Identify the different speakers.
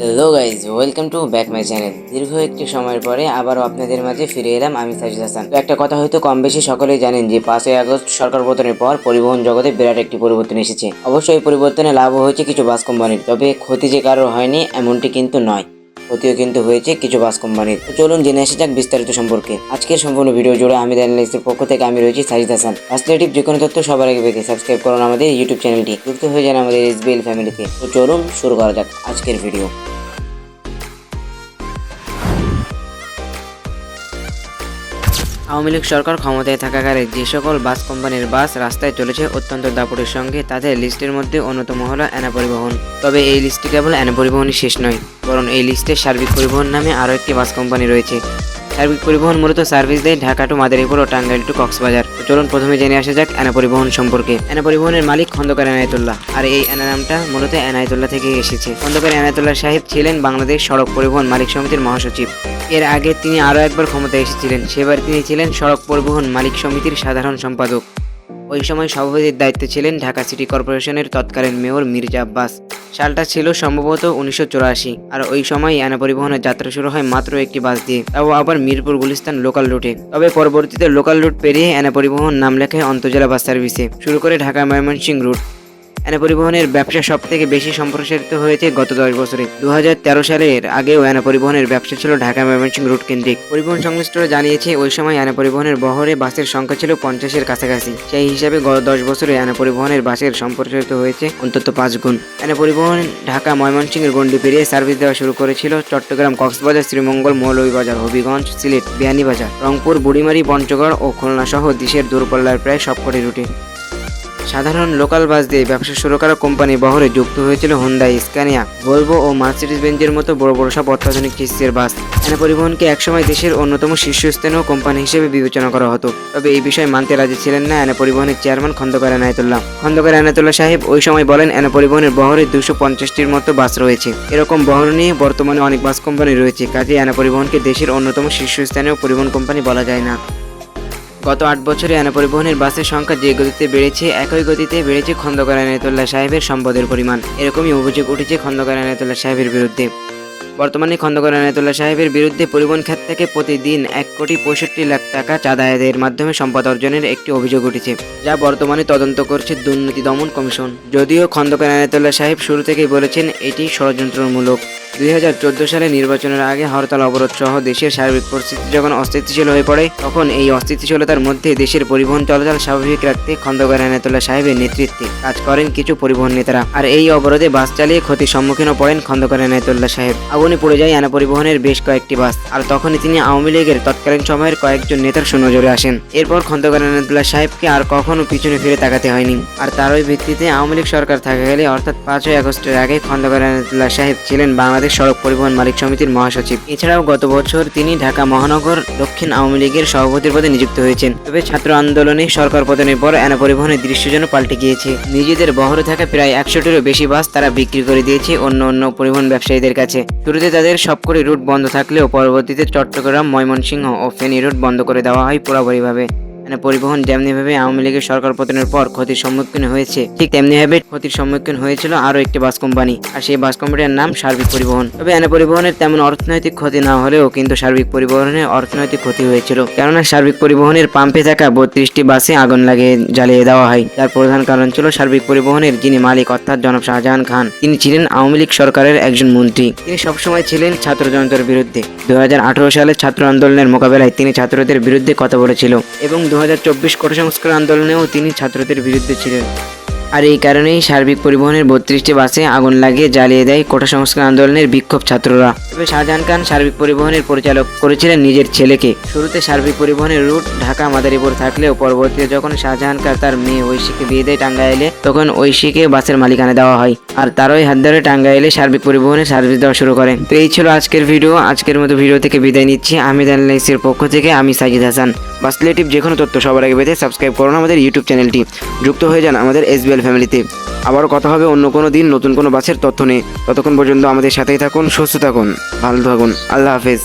Speaker 1: Hello guys welcome to back my channel দীর্ঘ একটি সময়ের পরে আবারও আপনাদের মাঝে ফিরে এলাম আমি সাজিদ হাসান। তো একটা কথা হয়তো কম বেশি সকলেই জানেন যে পাঁচই আগস্ট সরকার পতনের পর পরিবহন জগতে বিরাট একটি পরিবর্তন এসেছে। অবশ্যই পরিবর্তনে লাভও হয়েছে কিছু বাস কোম্পানির তবে ক্ষতি যে কারোর হয়নি এমনটি কিন্তু নয়। ক্ষতিও কিন্তু হয়েছে কিছু বাস কোম্পানির চলুন জেনে আসা যাক বিস্তারিত সম্পর্কে। আজকের সম্পূর্ণ ভিডিও জুড়ে আমি অ্যানালিস্টের পক্ষ থেকে আমি রয়েছি সাজিদ হাসান। ফার্স্টলেটিভ যে কোনো তথ্য সবার আগে পেতে সাবস্ক্রাইব করুন আমাদের ইউটিউব চ্যানেলটি যুক্ত হয়ে যান আমাদের এসবিএল ফ্যামিলিতে তো। চলুন শুরু করা যাক আজকের ভিডিও আওয়ামী লীগ সরকার ক্ষমতায় থাকাকালে যে সকল বাস কোম্পানির বাস রাস্তায় চলেছে অত্যন্ত দাপটের সঙ্গে, তাদের লিস্টের মধ্যে অন্যতম হলো অ্যানা পরিবহন। তবে এই লিস্টটি কেবল অ্যানা পরিবহনই শেষ নয়, বরং এই লিস্টে সার্বিক পরিবহন নামে আরও একটি বাস কোম্পানি রয়েছে। সার্বিক পরিবহন মূলত সার্ভিস দেয় ঢাকা টু মাদারীপুর ও টাঙ্গাইল টু কক্সবাজার। চলুন প্রথমে জেনে আসা যাক এনা পরিবহন সম্পর্কে। এনা পরিবহনের মালিক খন্দকার এনায়তুল্লাহ। আর এই এনা নামটা মূলত এনায়তুল্লাহ থেকে এসেছে। খন্দকার এনায়তুল্লাহ সাহেব ছিলেন বাংলাদেশ সড়ক পরিবহন মালিক সমিতির মহাসচিব। এর আগে তিনি আরও একবার ক্ষমতায় এসেছিলেন। সেবার তিনি ছিলেন সড়ক পরিবহন মালিক সমিতির সাধারণ সম্পাদক। ওই সময় সভাপতির দায়িত্বে ছিলেন ঢাকা সিটি কর্পোরেশনের তৎকালীন মেয়র মির্জা আব্বাস। সালটা ছিল সম্ভবত উনিশশো চুরাশি, আর ওই সময় আনা পরিবহনের যাত্রা শুরু হয় মাত্র একটি বাস দিয়ে। তাও আবার মিরপুর গুলিস্তান লোকাল রুটে তবে পরবর্তীতে লোকাল রুট পেরিয়ে আনা পরিবহন নাম লেখে অন্তজেলা বাস সার্ভিসে শুরু করে ঢাকা ময়মনসিংহ রুট অ্যানা পরিবহনের ব্যবসা সব থেকে বেশি সম্প্রসারিত হয়েছে গত দশ বছরে। দু হাজার তেরো সালের আগেও অ্যানা পরিবহনের ব্যবসা ছিল ঢাকা ময়মনসিংহ রুট কেন্দ্রিক। পরিবহন সংশ্লিষ্টরা জানিয়েছে, ওই সময় অ্যানা পরিবহনের বহরে বাসের সংখ্যা ছিল পঞ্চাশের কাছাকাছি। সেই হিসাবে গত দশ বছরে অ্যানা পরিবহনের বাসের সম্প্রসারিত হয়েছে অন্তত পাঁচ গুণ। অ্যানা পরিবহন ঢাকা ময়মনসিংহের গণ্ডি পেরিয়ে সার্ভিস দেওয়া শুরু করেছিল চট্টগ্রাম কক্সবাজার, শ্রীমঙ্গল, মৌলভীবাজার, হবিগঞ্জ, সিলেট, বিয়ানীবাজার, রংপুর, বুড়িমারি, পঞ্চগড় ও খুলনা সহ দেশের দূরপল্লার প্রায় সবকটি রুটে। সাধারণ লোকাল বাস দিয়ে ব্যবসা শুরু করা কোম্পানি বহরে যুক্ত হয়েছিল হুন্ডাই স্ক্যানিয়া ভলভো ও মার্সিডিস বেঞ্জের মতো বড় বড় সব অত্যাধুনিক কিস্তির বাস। এনা পরিবহনকে একসময় দেশের অন্যতম শীর্ষস্থানীয় কোম্পানি হিসেবে বিবেচনা করা হতো। তবে এই বিষয়ে মানতে রাজি ছিলেন না এনা পরিবহনের চেয়ারম্যান খন্দকার এনায়তুল্লাহ খন্দকার এনায়তুল্লাহ সাহেব ওই সময় বলেন, এনা পরিবহনের বহরে দুশো পঞ্চাশটির মতো বাস রয়েছে। এরকম বহর নিয়ে বর্তমানে অনেক বাস কোম্পানি রয়েছে কাজে এনা পরিবহনকে দেশের অন্যতম শীর্ষস্থানীয় পরিবহন কোম্পানি বলা যায় না। গত আট বছরে আনা পরিবহনের বাসের সংখ্যা যে গতিতে বেড়েছে, একই গতিতে বেড়েছে খন্দকার আনায়তুল্লাহ সাহেবের সম্পদের পরিমাণ। এরকমই অভিযোগ উঠেছে খন্দকার আনায়তুল্লাহ সাহেবের বিরুদ্ধে। বর্তমানে খন্দকার আনায়তুল্লাহ সাহেবের বিরুদ্ধে পরিবহন খাত থেকে প্রতিদিন এক কোটি পঁয়ষট্টি লাখ টাকা চাঁদা আদায়ের মাধ্যমে সম্পদ অর্জনের একটি অভিযোগ উঠেছে, যা বর্তমানে তদন্ত করছে দুর্নীতি দমন কমিশন। যদিও খন্দকার আনায়তুল্লাহ সাহেব শুরু থেকেই বলেছেন, এটি ষড়যন্ত্রমূলক। দুই হাজার চোদ্দ সালে নির্বাচনের আগে হরতাল, অবরোধ সহ দেশের সার্বিক পরিস্থিতি যখন অস্থিতিশীল হয়ে পড়ে, তখন এই অস্থিতিশীলতার মধ্যে দেশের পরিবহন চলাচল স্বাভাবিক রাখতে খন্দকার আনায়তুল্লাহ সাহেবের নেতৃত্বে কাজ করেন কিছু পরিবহন নেতারা। আর এই অবরোধে বাস চালিয়ে ক্ষতির সম্মুখীনও পড়েন খন্দকার আনায়তুল্লাহ সাহেব। আগুনে পড়ে যায় আনা পরিবহনের বেশ কয়েকটি বাস। আর তখনই তিনি আওয়ামী লীগের তৎকালীন সময়ের কয়েকজন নেতার সুনজরে আসেন। এরপর খন্দকার আনায়তুল্লাহ সাহেবকে আর কখনো পিছনে ফিরে তাকাতে হয়নি। আর তারই ভিত্তিতে আওয়ামী লীগ সরকার থাকা গেলে, অর্থাৎ পাঁচই আগস্টের আগে খন্দকার আনায়তুল্লাহ সাহেব ছিলেন বাংলাদেশ সড়ক পরিবহন মালিক সমিতির মহাসচিব। এছাড়াও গত বছর তিনি ঢাকা মহানগর দক্ষিণ আওয়ামী লীগের সভাপতির পদে নিযুক্ত হয়েছেন। তবে ছাত্র আন্দোলনে সরকার পতনের পর এনা পরিবহনের দৃশ্য যেন পাল্টে গিয়েছে। নিজেদের বহরে থাকা প্রায় একশোটিরও বেশি বাস তারা বিক্রি করে দিয়েছে অন্য অন্য পরিবহন ব্যবসায়ীদের কাছে। শুরুতে তাদের সবকটি রুট বন্ধ থাকলেও পরবর্তীতে চট্টগ্রাম, ময়মনসিংহ ও ফেনী রুট বন্ধ করে দেওয়া হয় পুরোপুরিভাবে। মানে পরিবহন যেমনিভাবে আওয়ামী লীগের সরকার পতনের পর ক্ষতির সম্মুখীন হয়েছে, ঠিক তেমনিভাবে ক্ষতির সম্মুখীন হয়েছিল আরও একটি বাস কোম্পানি, আর সেই বাস কোম্পানির নাম সার্বিক পরিবহন। তবে এনে পরিবহনের তেমন অর্থনৈতিক ক্ষতি না হলেও কিন্তু সার্বিক পরিবহনের অর্থনৈতিক ক্ষতি হয়েছিল। কেননা সার্বিক পরিবহনের পাম্পে থাকা বত্রিশটি বাসে আগুন লাগিয়ে জ্বালিয়ে দেওয়া হয়। তার প্রধান কারণ ছিল সার্বিক পরিবহনের যিনি মালিক, অর্থাৎ জনাব শাহজাহান খান। তিনি ছিলেন আওয়ামী লীগ সরকারের একজন মন্ত্রী। তিনি সবসময় ছিলেন ছাত্র জনতার বিরুদ্ধে। দু সালের ছাত্র আন্দোলনের মোকাবেলায় তিনি ছাত্রদের বিরুদ্ধে কথা বলেছিল এবং দু হাজার চব্বিশ সংস্কার আন্দোলনেও তিনি ছাত্রদের বিরুদ্ধে ছিলেন। আর এই কারণেই সার্বিক পরিবহনের বত্রিশটি বাসে আগুন লাগিয়ে জ্বালিয়ে দেয় কোটা সংস্কার আন্দোলনের বিক্ষোভ ছাত্ররা। তবে শাহজাহান খান সার্বিক পরিবহনের পরিচালক করেছিলেন নিজের ছেলেকে। শুরুতে সার্বিক পরিবহনের রুট ঢাকা মাদারীপুর থাকলেও পরবর্তীতে যখন শাহজাহান খান তার মেয়ে ঐশীকে বিয়ে দেয় টাঙ্গাইলে, তখন ঐশীকে বাসের মালিকানা দেওয়া হয় আর তারই হাত ধরে টাঙ্গাইলে সার্বিক পরিবহনের সার্ভিস দেওয়া শুরু করেন তো এই ছিল আজকের ভিডিও। আজকের মতো ভিডিও থেকে বিদায় নিচ্ছি। আমি অ্যানালাইসের পক্ষ থেকে আমি সাজিদ হাসান। বাস রিলেটিভ যে কোনো তথ্য সবার আগে পেতে সাবস্ক্রাইব করুন আমাদের ইউটিউব চ্যানেলটি। যুক্ত হয়ে যান আমাদের এসবিএল ফ্যামিলিতে আবারও কথা হবে অন্য কোনো দিন, নতুন কোনো বাসের তথ্য নিয়ে। ততক্ষণ পর্যন্ত আমাদের সাথেই থাকুন, সুস্থ থাকুন, ভালো থাকুন। আল্লাহ হাফেজ।